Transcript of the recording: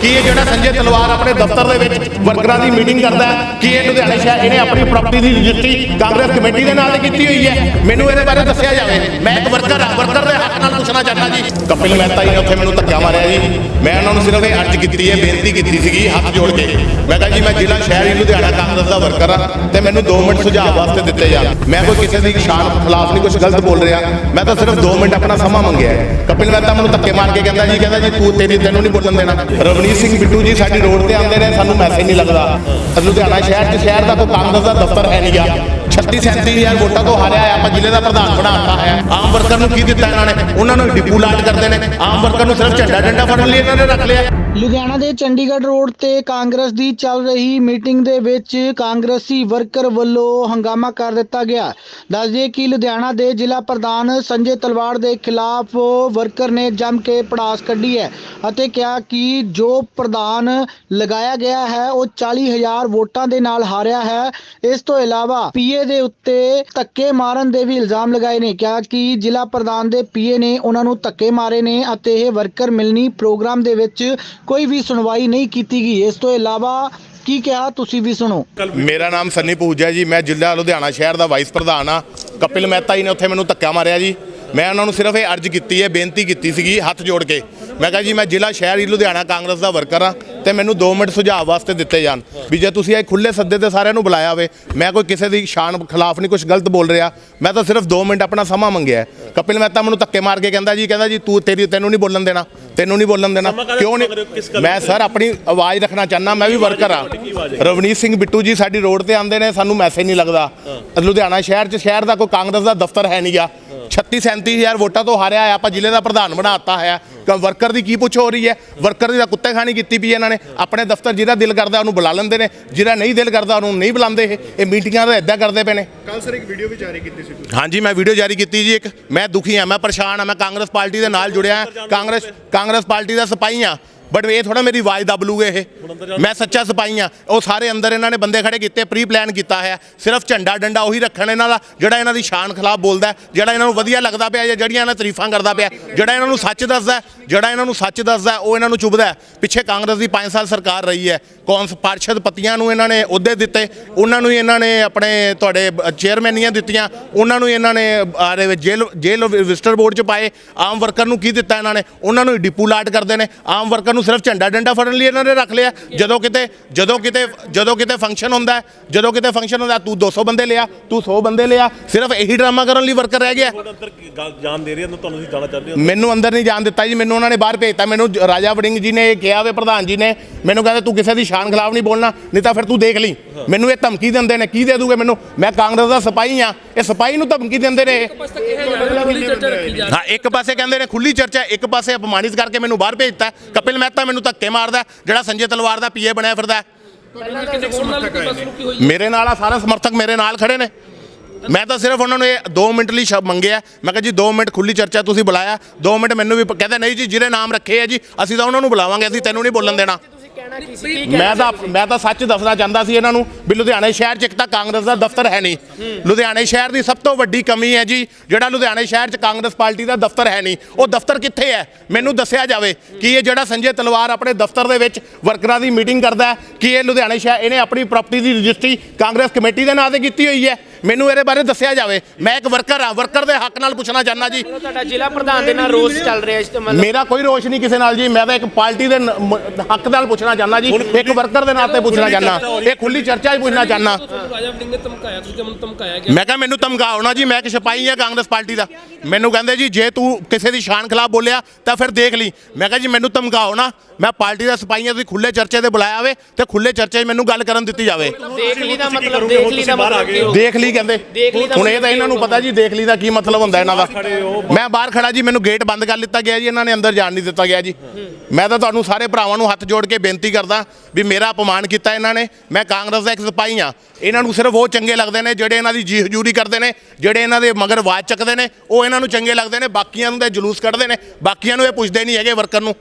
ਕਿ ਇਹ ਜਿਹੜਾ ਸੰਜੇ ਤਲਵਾਰ ਆਪਣੇ ਦਫ਼ਤਰ ਦੇ ਵਿੱਚ ਵਰਕਰਾਂ ਦੀ ਮੀਟਿੰਗ ਕਰਦਾ ਹੈ? ਕਿ ਇਹ ਲੁਧਿਆਣੇ ਸ਼ਹਿਰ ਇਹਨੇ ਆਪਣੀ ਪ੍ਰਾਪਰਟੀ ਦੀ ਰਜਿਸਟਰੀ ਕਾਂਗਰਸ ਕਮੇਟੀ ਦੇ ਨਾਲ ਕੀਤੀ ਹੋਈ ਹੈ? ਮੈਨੂੰ ਇਹਦੇ ਬਾਰੇ ਦੱਸਿਆ ਜਾਵੇ। ਮੈਂ ਇੱਕ ਵਰਕਰ ਹਾਂ ਵਰਕਰ ਦੇ ਹੱਕ ਚਾਹੁੰਦਾ ਜੀ। ਕਪਿਲ ਮਹਿਤਾ ਜੀ ਨੇ ਉੱਥੇ ਮੈਨੂੰ ਧੱਕਾ ਮਾਰਿਆ ਜੀ। ਮੈਂ ਉਹਨਾਂ ਨੂੰ ਸਿਰਫ ਇਹ ਅਰਜ਼ ਕੀਤੀ ਹੈ, ਬੇਨਤੀ ਕੀਤੀ ਸੀਗੀ ਹੱਥ ਜੋੜ ਕੇ। ਮੈਂ ਕਿਹਾ ਜੀ, ਮੈਂ ਜ਼ਿਲ੍ਹਾ ਸ਼ਹਿਰੀ ਲੁਧਿਆਣਾ ਕਾਂਗਰਸ ਦਾ ਵਰਕਰ ਹਾਂ ਤੇ ਮੈਨੂੰ 2 ਮਿੰਟ ਸੁਝਾਅ ਵਾਸਤੇ ਦਿੱਤੇ ਜਾਣ। ਮੈਂ ਕੋਈ ਕਿਸੇ ਦੀ ਸ਼ਾਨ ਖਿਲਾਫ ਨਹੀਂ ਕੁਝ ਗਲਤ ਬੋਲ ਰਿਹਾ। ਮੈਂ ਤਾਂ ਸਿਰਫ 2 ਮਿੰਟ ਆਪਣਾ ਸਮਾਂ ਮੰਗਿਆ ਹੈ। ਕਪਿਲ ਮਹਿਤਾ ਮੈਨੂੰ ਧੱਕੇ ਮਾਰ ਕੇ ਕਹਿੰਦਾ ਜੀ ਕਹਿੰਦਾ ਜੀ, ਤੂੰ ਤੇਰੀ ਤੈਨੂੰ ਨਹੀਂ ਬੋਲਣ ਦੇਣਾ। ਰਵਨੀਤ ਸਿੰਘ ਬਿੱਟੂ ਜੀ ਸਾਡੀ ਰੋਡ ਤੇ ਆਉਂਦੇ ਨੇ ਸਾਨੂੰ ਮੈਸੇਜ ਨਹੀਂ ਲੱਗਦਾ। ਲੁਧਿਆਣਾ ਸ਼ਹਿਰ 'ਚ ਸ਼ਹਿਰ ਦਾ ਕੋਈ ਕਾਂਗਰਸ ਦਾ ਦਫ਼ਤਰ ਹੈ ਨਹੀਂਗਾ 36 37000 ਵੋਟਾਂ ਤੋਂ ਹਾਰਿਆ ਆਪਾਂ ਜ਼ਿਲ੍ਹੇ ਦਾ ਪ੍ਰਧਾਨ ਬਣਾਤਾ ਹੈ। ਆਮ ਵਰਕਰ ਨੂੰ ਕੀ ਦਿੱਤਾ ਇਹਨਾਂ ਨੇ? ਉਹਨਾਂ ਨੂੰ ਡਿਪੂ ਲਾਟ ਕਰਦੇ ਨੇ। ਆਮ ਵਰਕਰ ਨੂੰ ਸਿਰਫ ਝੰਡਾ ਡੰਡਾ ਫੜਨ ਲਈ ਇਹਨਾਂ ਨੇ ਰੱਖ ਲਿਆ। ਲੁਧਿਆਣਾ ਦੇ ਚੰਡੀਗੜ੍ਹ ਰੋਡ ਤੇ ਕਾਂਗਰਸ ਦੀ ਚੱਲ ਰਹੀ ਮੀਟਿੰਗ ਦੇ ਵਿੱਚ ਕਾਂਗਰਸੀ ਵਰਕਰ ਵੱਲੋਂ ਹੰਗਾਮਾ ਕਰ ਦਿੱਤਾ ਗਿਆ। ਦੱਸ ਦਈਏ ਕਿ ਲੁਧਿਆਣਾ ਦੇ ਜ਼ਿਲ੍ਹਾ ਪ੍ਰਧਾਨ ਸੰਜੇ ਤਲਵਾੜ ਦੇ ਖਿਲਾਫ ਵਰਕਰ ਨੇ ਜੰਮ ਕੇ ਪੜਾਸ ਕੱਢੀ ਹੈ ਅਤੇ ਕਿਹਾ ਕਿ ਜੋ ਪ੍ਰਧਾਨ ਲਗਾਇਆ ਗਿਆ ਹੈ, ਉਹ 40000 ਵੋਟਾਂ ਦੇ ਨਾਲ ਹਾਰਿਆ ਹੈ। ਇਸ ਤੋਂ ਇਲਾਵਾ ਪੀਏ ਦੇ ਉੱਤੇ ਧੱਕੇ ਮਾਰਨ ਦੇ ਵੀ ਇਲਜ਼ਾਮ ਲਗਾਏ ਨੇ। ਕਿਹਾ ਕਿ ਜ਼ਿਲ੍ਹਾ ਪ੍ਰਧਾਨ ਦੇ ਪੀਏ ਨੇ ਉਹਨਾਂ ਨੂੰ ਧੱਕੇ ਮਾਰੇ ਨੇ ਅਤੇ ਇਹ ਵਰਕਰ ਮਿਲਣੀ ਪ੍ਰੋਗਰਾਮ ਦੇ ਵਿੱਚ ਕੋਈ ਵੀ ਸੁਣਵਾਈ ਨਹੀਂ ਕੀਤੀ ਗਈ। ਇਸ ਤੋਂ ਇਲਾਵਾ ਕੀ ਕਿਹਾ ਤੁਸੀਂ ਵੀ ਸੁਣੋ। ਮੇਰਾ ਨਾਮ ਸੰਨੀ ਪੂਜਾ ਜੀ। ਮੈਂ ਜ਼ਿਲ੍ਹਾ ਲੁਧਿਆਣਾ ਸ਼ਹਿਰ ਦਾ ਵਾਈਸ ਪ੍ਰਧਾਨ ਆ ਕਪਿਲ ਮਹਿਤਾ ਜੀ ਨੇ ਉੱਥੇ ਮੈਨੂੰ ਧੱਕਾ ਮਾਰਿਆ ਜੀ। ਮੈਂ ਉਹਨਾਂ ਨੂੰ ਸਿਰਫ ਇਹ ਅਰਜ਼ ਕੀਤੀ ਹੈ, ਬੇਨਤੀ ਕੀਤੀ ਸੀਗੀ ਹੱਥ ਜੋੜ ਕੇ। ਮੈਂ ਕਿਹਾ ਜੀ, ਮੈਂ ਜ਼ਿਲ੍ਹਾ ਸ਼ਹਿਰੀ ਲੁਧਿਆਣਾ ਕਾਂਗਰਸ ਦਾ ਵਰਕਰ ਆ ਤੇ ਮੈਨੂੰ 2 ਮਿੰਟ ਸੁਝਾਅ ਵਾਸਤੇ ਦਿੱਤੇ ਜਾਣ ਵੀ ਜੇ ਤੁਸੀਂ ਇਹ ਖੁੱਲੇ ਸੱਦੇ ਤੇ ਸਾਰਿਆਂ ਨੂੰ ਬੁਲਾਇਆ ਹੋਵੇ ਮੈਂ ਕੋਈ ਕਿਸੇ ਦੀ ਸ਼ਾਨ ਖਿਲਾਫ ਨਹੀਂ ਕੁਝ ਗਲਤ ਬੋਲ ਰਿਹਾ। ਮੈਂ ਤਾਂ ਸਿਰਫ 2 ਮਿੰਟ ਆਪਣਾ ਸਮਾਂ ਮੰਗਿਆ। ਕਪਿਲ ਮਹਿਤਾ ਮੈਨੂੰ ਧੱਕੇ ਮਾਰ ਕੇ ਕਹਿੰਦਾ ਜੀ ਕਹਿੰਦਾ ਜੀ ਤੂੰ ਤੇਰੀ ਤੈਨੂੰ ਨਹੀਂ ਬੋਲਣ ਦੇਣਾ ਤੈਨੂੰ ਨਹੀਂ ਬੋਲਣ ਦੇਣਾ। ਕਿਉਂ ਨਹੀਂ? ਮੈਂ ਸਰ ਆਪਣੀ ਆਵਾਜ਼ ਰੱਖਣਾ ਚਾਹੁੰਦਾ ਮੈਂ ਵੀ ਵਰਕਰ ਆ ਰਵਨੀਤ ਸਿੰਘ ਬਿੱਟੂ ਜੀ ਸਾਡੀ ਰੋਡ ਤੇ ਆਉਂਦੇ ਨੇ ਸਾਨੂੰ ਮੈਸੇਜ ਨਹੀਂ ਲੱਗਦਾ। ਲੁਧਿਆਣਾ ਸ਼ਹਿਰ 'ਚ ਸ਼ਹਿਰ ਦਾ ਕੋਈ ਕਾਂਗਰਸ ਦਾ ਦਫ਼ਤਰ ਹੈ ਨਹੀਂਗਾ 36 37000 ਵੋਟਾਂ ਤੋਂ ਹਾਰਿਆ ਹੈ। ਆਪਾਂ ਜ਼ਿਲ੍ਹੇ ਦਾ ਪ੍ਰਧਾਨ ਬਣਾਤਾ ਹੈ। ਕ- ਵਰਕਰ ਦੀ ਕੀ ਪੁੱਛ ਹੋ ਰਹੀ ਹੈ? ਵਰਕਰ ਦੀ ਤਾਂ ਕੁੱਤੇ ਖਾਣੀ ਕੀਤੀ ਵੀ ਇਹਨਾਂ ਨੇ। ਆਪਣੇ ਦਫ਼ਤਰ ਜਿਹਦਾ ਦਿਲ ਕਰਦਾ ਉਹਨੂੰ ਬੁਲਾ ਲੈਂਦੇ ਨੇ। ਜਿਹੜਾ ਨਹੀਂ ਦਿਲ ਕਰਦਾ ਉਹਨੂੰ ਨਹੀਂ ਬੁਲਾਉਂਦੇ ਇਹ। ਇਹ ਮੀਟਿੰਗਾਂ ਤਾਂ ਇਦਾਂ ਕਰਦੇ ਪਏ ਨੇ। ਕੱਲ ਸਰ ਇੱਕ ਵੀਡੀਓ ਵੀ ਜਾਰੀ ਕੀਤੀ ਸੀ ਤੁਸੀਂ। ਹਾਂਜੀ ਮੈਂ ਵੀਡੀਓ ਜਾਰੀ ਕੀਤੀ ਜੀ। ਇੱਕ ਮੈਂ ਦੁਖੀ ਹਾਂ ਮੈਂ ਪਰੇਸ਼ਾਨ ਹਾਂ ਮੈਂ ਕਾਂਗਰਸ ਪਾਰਟੀ ਦੇ ਨਾਲ ਜੁੜਿਆ ਕਾਂਗਰਸ ਕਾਂਗਰਸ ਪਾਰਟੀ ਦਾ ਸਿਪਾਹੀ ਹਾਂ। ਬਟ ਇਹ ਥੋੜਾ ਮੇਰੀ ਆਵਾਜ਼ ਦਬ ਲੂਗੇ ਇਹ। ਮੈਂ ਸੱਚਾ ਸਿਪਾਹੀ ਹਾਂ। ਉਹ ਸਾਰੇ ਅੰਦਰ ਇਹਨਾਂ ਨੇ ਬੰਦੇ ਖੜੇ ਕੀਤੇ ਪ੍ਰੀ ਪਲਾਨ ਕੀਤਾ ਹੈ ਸਿਰਫ ਝੰਡਾ ਡੰਡਾ ਉਹੀ ਰੱਖਣ ਇਹਨਾਂ ਦਾ, ਜਿਹੜਾ ਇਹਨਾਂ ਦੀ ਸ਼ਾਨ ਖਿਲਾਫ ਬੋਲਦਾ ਜਿਹੜਾ ਇਹਨਾਂ ਨੂੰ ਵਧੀਆ ਲੱਗਦਾ ਪਿਆ ਜਾਂ ਜਿਹੜੀਆਂ ਇਹਨਾਂ ਤਾਰੀਫਾਂ ਕਰਦਾ ਪਿਆ, ਜਿਹੜਾ ਇਹਨਾਂ ਨੂੰ ਸੱਚ ਦੱਸਦਾ ਜਿਹੜਾ ਇਹਨਾਂ ਨੂੰ ਸੱਚ ਦੱਸਦਾ ਉਹ ਇਹਨਾਂ ਨੂੰ ਚੁਭਦਾ ਪਿੱਛੇ ਕਾਂਗਰਸ ਦੀ 5 ਸਾਲ ਸਰਕਾਰ ਰਹੀ ਹੈ। ਕੌਂਸ ਪਾਰਸ਼ਦ ਪਤੀਆਂ ਨੂੰ ਇਹਨਾਂ ਨੇ ਅਹੁਦੇ ਦਿੱਤੇ। ਉਹਨਾਂ ਨੂੰ ਹੀ ਇਹਨਾਂ ਨੇ ਆਪਣੇ ਤੁਹਾਡੇ ਚੇਅਰਮੈਨੀਆਂ ਦਿੱਤੀਆਂ। ਉਹਨਾਂ ਨੂੰ ਹੀ ਇਹਨਾਂ ਨੇ ਆਰੇ ਵਿੱਚ ਜੇਲ੍ਹ ਜੇਲ੍ਹ ਵਿਜ਼ਟਰ ਬੋਰਡ 'ਚ ਪਾਏ। ਆਮ ਵਰਕਰ ਨੂੰ ਕੀ ਦਿੱਤਾ ਇਹਨਾਂ ਨੇ? ਉਹਨਾਂ ਨੂੰ ਹੀ ਡਿਪੂ ਲਾਟ ਕਰਦੇ ਨੇ। ਆਮ ਵਰਕਰ ਨੂੰ ਸਿਰਫ ਝੰਡਾ ਡੰਡਾ ਫੜਨ ਲਈ ਇਹਨਾਂ ਨੇ ਰੱਖ ਲਿਆ। ਜਦੋਂ ਕਿਤੇ ਜਦੋਂ ਕਿਤੇ ਜਦੋਂ ਕਿਤੇ ਫੰਕਸ਼ਨ ਹੁੰਦਾ ਜਦੋਂ ਕਿਤੇ ਫੰਕਸ਼ਨ ਹੁੰਦਾ ਤੂੰ 200 ਬੰਦੇ ਲਿਆ ਤੂੰ 100 ਬੰਦੇ ਲਿਆ ਸਿਰਫ ਇਹੀ ਡਰਾਮਾ ਕਰਨ ਲਈ ਵਰਕਰ ਰਹਿ ਗਿਆ। ਤੁਹਾਡੇ ਅੰਦਰ ਕੀ ਗੱਲ ਜਾਣ ਦੇ ਰਹੀ ਹੈ? ਤੁਹਾਨੂੰ ਅਸੀਂ ਜਾਣਾ ਚਾਹੁੰਦੇ ਹਾਂ। ਮੈਨੂੰ ਅੰਦਰ ਨਹੀਂ ਜਾਣ ਦਿੱਤਾ ਜੀ ਮੈਨੂੰ ਉਹਨਾਂ ਨੇ ਬਾਹਰ ਭੇਜਤਾ। ਮੈਨੂੰ ਰਾਜਾ ਵੜਿੰਗ ਜੀ ਨੇ ਕਿਹਾ ਵੇ ਪ੍ਰਧਾਨ ਜੀ ਨੇ ਮੈਨੂੰ ਕਹਿੰਦੇ ਤੂੰ ਕਿਸੇ ਦੀ ਸ਼ਾਨ ਖਿਲਾਫ ਨਹੀਂ ਬੋਲਣਾ ਨਹੀਂ ਤਾਂ ਫਿਰ ਤੂੰ ਦੇਖ ਲਈ। ਮੈਨੂੰ ਇਹ ਧਮਕੀ ਦਿੰਦੇ ਨੇ ਕੀ ਦੇ ਦੂਗੇ ਮੈਨੂੰ? ਮੈਂ ਕਾਂਗਰਸ ਦਾ ਸਿਪਾਹੀ ਆ ਇਹ ਸਿਪਾਹੀ ਨੂੰ ਧਮਕੀ ਦਿੰਦੇ ਨੇ। ਇਹ। ਹਾਂ ਇੱਕ ਪਾਸੇ ਕਹਿੰਦੇ ਨੇ ਖੁੱਲੀ ਚਰਚਾ ਇੱਕ ਪਾਸੇ ਅਪਮਾਨਿਤ ਕਰਕੇ ਮੈਨੂੰ ਬਾਹਰ ਭੇਜਤਾ। ਕਪਿਲ ਮਹਿਤਾ ਮੈਨੂੰ ਧੱਕੇ ਮਾਰਦਾ ਜਿਹੜਾ ਸੰਜੇ ਤਲਵਾਰ ਦਾ ਪੀਏ ਬਣਿਆ ਫਿਰਦਾ। ਮੇਰੇ ਨਾਲ ਆ ਸਾਰੇ ਸਮਰਥਕ ਮੇਰੇ ਨਾਲ ਖੜੇ ਨੇ। ਮੈਂ ਤਾਂ ਸਿਰਫ ਉਹਨਾਂ ਨੂੰ ਇਹ 2 ਮਿੰਟ ਲਈ ਸ਼ਬ ਮੰਗਿਆ। ਮੈਂ ਕਿਹਾ ਜੀ 2 ਮਿੰਟ ਖੁੱਲੀ ਚਰਚਾ ਤੁਸੀਂ ਬੁਲਾਇਆ। 2 ਮਿੰਟ ਮੈਨੂੰ ਵੀ ਕਹਿੰਦੇ ਨਹੀਂ ਜੀ ਜਿਹੜੇ ਨਾਮ ਰੱਖੇ ਆ ਜੀ ਅਸੀਂ ਤਾਂ ਉਹਨਾਂ ਨੂੰ ਬੁਲਾਵਾਂਗੇ ਅਸੀਂ ਤੈਨੂੰ ਨਹੀਂ ਬੋਲਣ ਦੇਣਾ। ਮੈਂ ਤਾਂ ਮੈਂ ਤਾਂ ਸੱਚ ਦੱਸਣਾ ਚਾਹੁੰਦਾ ਸੀ ਇਹਨਾਂ ਨੂੰ ਵੀ ਲੁਧਿਆਣੇ ਸ਼ਹਿਰ 'ਚ ਇੱਕ ਤਾਂ ਕਾਂਗਰਸ ਦਾ ਦਫ਼ਤਰ ਹੈ ਨਹੀਂ। ਲੁਧਿਆਣੇ ਸ਼ਹਿਰ ਦੀ ਸਭ ਤੋਂ ਵੱਡੀ ਕਮੀ ਹੈ ਜੀ ਜਿਹੜਾ ਲੁਧਿਆਣੇ ਸ਼ਹਿਰ 'ਚ ਕਾਂਗਰਸ ਪਾਰਟੀ ਦਾ ਦਫ਼ਤਰ ਹੈ ਨਹੀਂ ਉਹ ਦਫ਼ਤਰ ਕਿੱਥੇ ਹੈ? ਮੈਨੂੰ ਦੱਸਿਆ ਜਾਵੇ ਕਿ ਇਹ ਜਿਹੜਾ ਸੰਜੇ ਤਲਵਾਰ ਆਪਣੇ ਦਫ਼ਤਰ ਦੇ ਵਿੱਚ ਵਰਕਰਾਂ ਦੀ ਮੀਟਿੰਗ ਕਰਦਾ ਹੈ ਕਿ ਇਹ ਲੁਧਿਆਣੇ ਸ਼ਹਿਰ ਇਹਨੇ ਆਪਣੀ ਪ੍ਰਾਪਰਟੀ ਦੀ ਰਜਿਸਟਰੀ ਕਾਂਗਰਸ ਕਮੇਟੀ ਦੇ ਨਾਂ ਤੇ ਕੀਤੀ ਹੋਈ ਹੈ। ਮੈਨੂੰ ਇਹਦੇ ਬਾਰੇ ਦੱਸਿਆ ਜਾਵੇ। ਮੈਂ ਇੱਕ ਵਰਕਰ ਹਾਂ ਵਰਕਰ ਦੇ ਹੱਕ ਨਾਲ ਪੁੱਛਣਾ ਚਾਹੁੰਦਾ ਜੀ। ਤੁਹਾਡਾ ਜ਼ਿਲ੍ਹਾ ਪ੍ਰਧਾਨ ਦੇ ਨਾਲ ਰੋਸ ਚੱਲ ਰਿਹਾ ਇਸ ਤੇ ਮਤਲਬ ਮੇਰਾ ਕੋਈ ਰੋਸ਼ ਨਹੀਂ ਕਿਸੇ ਨਾਲ ਜੀ ਮੈਂ ਤਾਂ ਇੱਕ ਪਾਰਟੀ ਦੇ ਨ- ਮ- ਹੱਕ ਨਾਲ ਪੁੱਛਣਾ ਚਾਹੁੰਦਾ ਜੀ ਇੱਕ ਵਰਕਰ ਦੇ ਨਾਂ ਤੇ ਪੁੱਛਣਾ ਚਾਹੁੰਦਾ। ਇਹ ਖੁੱਲੀ ਚਰਚਾ 'ਚ ਪੁੱਛਣਾ ਚਾਹੁੰਦਾ। ਰਾਜਾ ਵੜਿੰਗ ਨੇ ਧਮਕਾਇਆ ਤੁਸੀਂ ਮੈਨੂੰ ਧਮਕਾਇਆ ਗਿਆ ਮੈਂ ਕਿਹਾ ਮੈਨੂੰ ਧਮਕਾਓ ਨਾ ਜੀ ਮੈਂ ਕਿ ਸਿਪਾਹੀ ਆ ਕਾਂਗਰਸ ਪਾਰਟੀ ਦਾ। ਮੈਨੂੰ ਕਹਿੰਦੇ ਜੀ ਜੇ ਤੂੰ ਕਿਸੇ ਦੀ ਸ਼ਾਨ ਖਿਲਾਫ ਬੋਲਿਆ ਤਾਂ ਫਿਰ ਦੇਖ ਲਈ। ਮੈਂ ਕਿਹਾ ਜੀ ਮੈਨੂੰ ਧਮਕਾਓ ਨਾ ਮੈਂ ਪਾਰਟੀ ਦਾ ਸਿਪਾਹੀ ਆ ਤੁਸੀਂ ਖੁੱਲੇ ਚਰਚੇ ਤੇ ਬੁਲਾਇਆ ਹੋਵੇ ਤੇ ਖੁੱਲੇ ਚਰਚੇ 'ਚ ਮੈਨੂੰ ਗੱਲ ਕਰਨ ਦਿੱਤੀ ਜਾਵੇ। ਦੇਖ ਲਈ ਦਾ ਮਤਲਬ ਦੇਖ ਲਈ ਦਾ ਮਤਲਬ ਕੀ ਦੇਖ ਲਈ ਕਹਿੰਦੇ। ਦੇਖ ਲਈ ਤਾਂ ਹੁਣ ਇਹ ਤਾਂ ਇਹਨਾਂ ਨੂੰ ਪਤਾ ਜੀ ਦੇਖ ਲਈ ਦਾ ਕੀ ਮਤਲਬ ਹੁੰਦਾ ਇਹਨਾਂ ਦਾ। ਮੈਂ ਬਾਹਰ ਖੜਾ ਜੀ ਮੈਨੂੰ ਗੇਟ ਬੰਦ ਕਰ ਲਿੱਤਾ ਗਿਆ ਜੀ ਇਹਨਾਂ ਨੇ ਅੰਦਰ ਜਾਣ ਨਹੀਂ ਦਿੱਤਾ ਗਿਆ ਜੀ। ਮੈਂ ਤਾਂ ਤੁਹਾਨੂੰ ਸਾਰੇ ਭਰਾਵਾਂ ਨੂੰ ਹੱਥ ਜੋੜ ਕੇ ਬੇਨਤੀ ਕਰਦਾ ਵੀ ਮੇਰਾ ਅਪਮਾਨ ਕੀਤਾ ਇਹਨਾਂ ਨੇ। ਮੈਂ ਕਾਂਗਰਸ ਦਾ ਇੱਕ ਸਿਪਾਹੀ ਆ ਇਹਨਾਂ ਨੂੰ ਸਿਰਫ ਉਹ ਚੰਗੇ ਲੱਗਦੇ ਨੇ ਜਿਹੜੇ ਇਹਨਾਂ ਦੀ ਜੀ ਹਜੂਰੀ ਕਰਦੇ ਨੇ ਜਿਹੜੇ ਇਹਨਾਂ ਦੇ ਮਗਰ ਆਵਾਜ਼ ਚੱਕਦੇ ਨੇ ਉਹ ਇਹਨਾਂ ਨੂੰ ਚੰਗੇ ਲੱਗਦੇ ਨੇ ਬਾਕੀਆਂ ਨੂੰ ਤਾਂ ਜਲੂਸ ਕੱਢਦੇ ਨੇ ਬਾਕੀਆਂ ਨੂੰ ਇਹ ਪੁੱਛਦੇ ਨਹੀਂ ਹੈਗੇ ਵਰਕਰ ਨੂੰ।